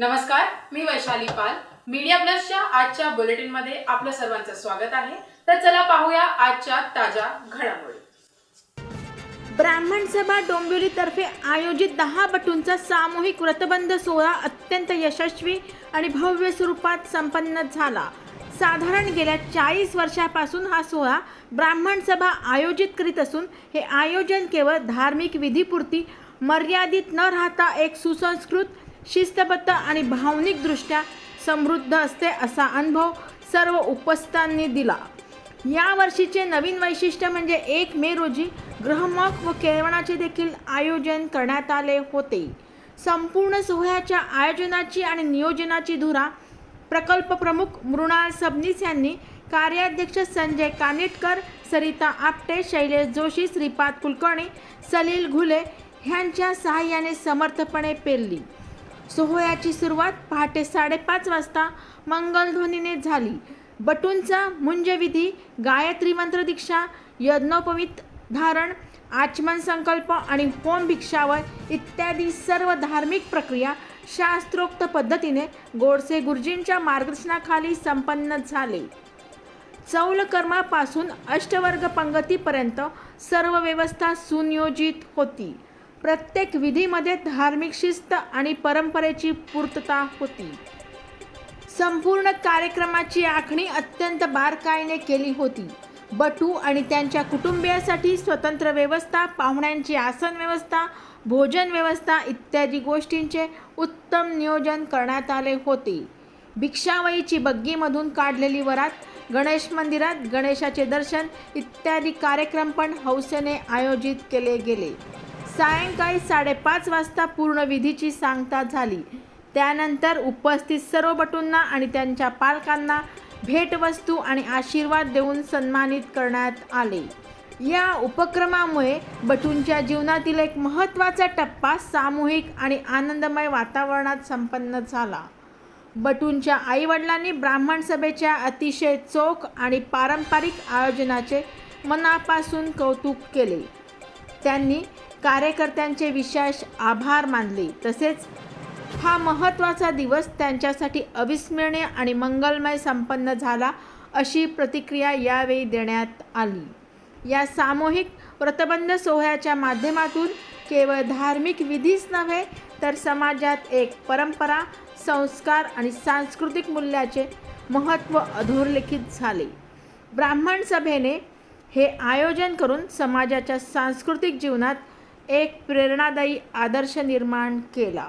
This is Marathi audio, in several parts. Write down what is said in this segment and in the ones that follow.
नमस्कार मी वैशाली पाल. मीडिया प्लसच्या आजच्या बुलेटिनमध्ये आपलं सर्वांचं स्वागत आहे. तर चला पाहूया आजच्या ताज्या घडामोडी. ब्राह्मण सभा डोंबिवलीतर्फे आयोजित दहा बटूंचा सामूहिक व्रतबंध सोहळा अत्यंत यशस्वी आणि भव्य स्वरूपात संपन्न झाला. साधारण गेल्या चाळीस वर्षापासून हा सोहळा ब्राह्मण सभा आयोजित करीत असून हे आयोजन केवळ धार्मिक विधीपुरती मर्यादित न राहता एक सुसंस्कृत शिस्तबद्ध आणि भावनिकदृष्ट्या समृद्ध असते असा अनुभव सर्व उपस्थांनी दिला. या वर्षीचे नवीन वैशिष्ट्य म्हणजे एक मे रोजी ग्रहमक व केळवणाचे देखील आयोजन करण्यात आले होते. संपूर्ण सोहळ्याच्या आयोजनाची आणि नियोजनाची धुरा प्रकल्प प्रमुख मृणाल सबनीस यांनी कार्याध्यक्ष संजय कानेटकर सरिता आपटे शैलेश जोशी श्रीपाद कुलकर्णी सलील घुले ह्यांच्या सहाय्याने समर्थपणे पेरली. सोहळ्याची सुरुवात पहाटे साडेपाच वाजता मंगलध्वनीने झाली. बटूंचा मुंजविधी गायत्री मंत्र दीक्षा यज्ञोपवीत धारण आचमन संकल्प आणि होम भिक्षावर इत्यादी सर्व धार्मिक प्रक्रिया शास्त्रोक्त पद्धतीने गोडसे गुरुजींच्या मार्गदर्शनाखाली संपन्न झाले. चौलकर्मापासून अष्टवर्ग पंगतीपर्यंत सर्व व्यवस्था सुनियोजित होती. प्रत्येक विधीमध्ये धार्मिक शिस्त आणि परंपरेची पूर्तता होती. संपूर्ण कार्यक्रमाची आखणी अत्यंत बारकाईने केली होती. बटू आणि त्यांच्या कुटुंबियासाठी स्वतंत्र व्यवस्था पाहुण्यांची आसन व्यवस्था भोजन व्यवस्था इत्यादी गोष्टींचे उत्तम नियोजन करण्यात आले होते. भिक्षावईची बग्गीमधून काढलेली वरात गणेश मंदिरात गणेशाचे दर्शन इत्यादी कार्यक्रम पण हौसेने आयोजित केले गेले. सायंकाळी साडेपाच वाजता पूर्ण विधीची सांगता झाली. त्यानंतर उपस्थित सर्व बटूंना आणि त्यांच्या पालकांना भेटवस्तू आणि आशीर्वाद देऊन सन्मानित करण्यात आले. या उपक्रमामुळे बटूंच्या जीवनातील एक महत्त्वाचा टप्पा सामूहिक आणि आनंदमय वातावरणात संपन्न झाला. बटूंच्या आईवडिलांनी ब्राह्मण सभेच्या अतिशय चोख आणि पारंपरिक आयोजनाचे मनापासून कौतुक केले. त्यांनी कार्यकर्त्यांचे विशेष आभार मानले. तसेच हा महत्त्वाचा दिवस त्यांच्यासाठी अविस्मरणीय आणि मंगलमय संपन्न झाला अशी प्रतिक्रिया यावेळी देण्यात आली. या सामूहिक व्रतबंध सोहळ्याच्या माध्यमातून केवळ धार्मिक विधीच नव्हे तर समाजात एक परंपरा संस्कार आणि सांस्कृतिक मूल्याचे महत्त्व अधोरेखित झाले. ब्राह्मण सभेने हे आयोजन करून समाजाच्या सांस्कृतिक जीवनात एक प्रेरणादायी आदर्श निर्माण केला.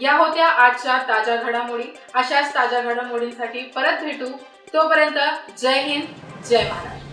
या होत्या आजच्या ताज्या घडामोडी. अशाच ताज्या घडामोडींसाठी परत भेटू. तोपर्यंत जय हिंद जय महाराष्ट्र.